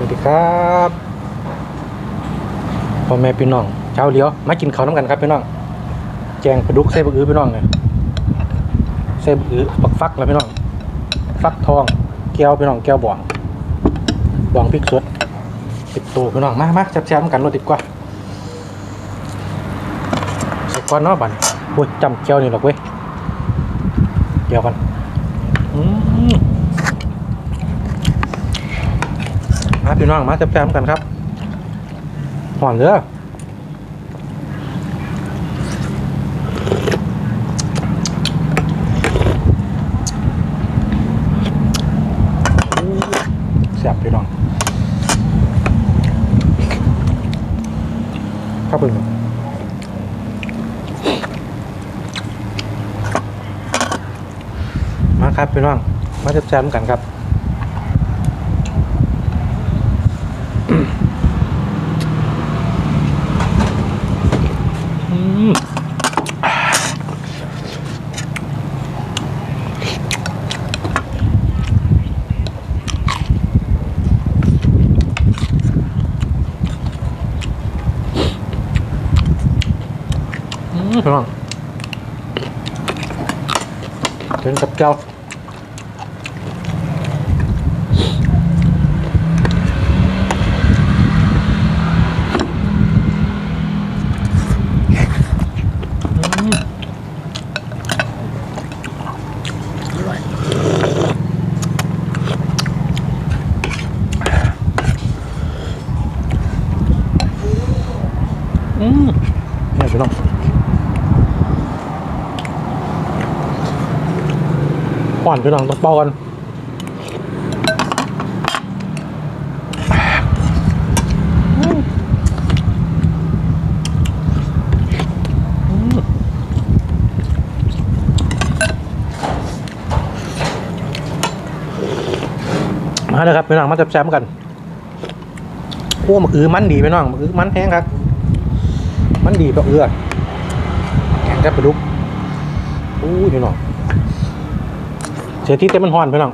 สวัสดีครับพ่อแม่พี่น้องเช้าเลี้ยวมากินข้าวน้ำกันครับพี่น้อง แจงปลาดุกใส่บักอื้อพี่น้องเนี่ยใส่บักอื้อบักฟักแล้วพี่น้อง ฟักทอง แก้วพี่น้องแก้วบ่องบ่องพริกสดติดตัวพี่น้องมามาแซ่บๆน้ำกันรถดีกว่าสักก้อนเนาะบันโอ้ยจำแก้วนี่หรอกเว้ยเดี๋ยวกันอืม มาพี่ น้องมาแซ่บๆกันครับหอนเด้อแซ่บพี่น้องครับพี่น้องมาครับพี่น้องมาแซ่บๆกันครับ พี่น้องเดินกับเจ้าอืมอืมเนี่ยพี่น้ อ่อนพี่น้องต้องเป่ากันมาเลยครับพี่น้องมาแซ่บๆกันโอ้มันอือมันดีพี่น้องมันอือมันแห้งครับ มันดีแบบเอือแกงกับปลาดุกอู้ยพี่น้อง เสียที่เต็มมันหอนพี่น้อง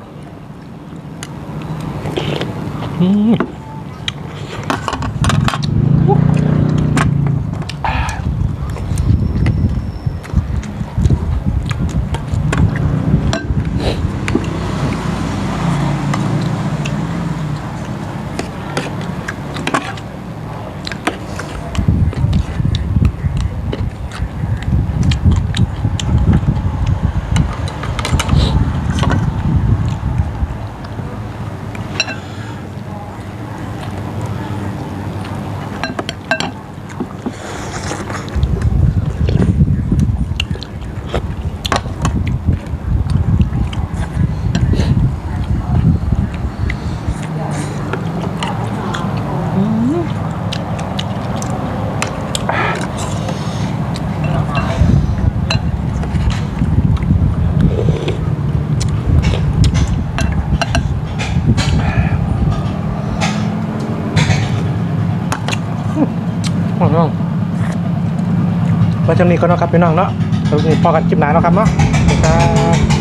พี่น้องไว้จังนี้ก็นาะครับพี่น้องเนาะพอกันจิบหนาเนาะครับเนาะครับ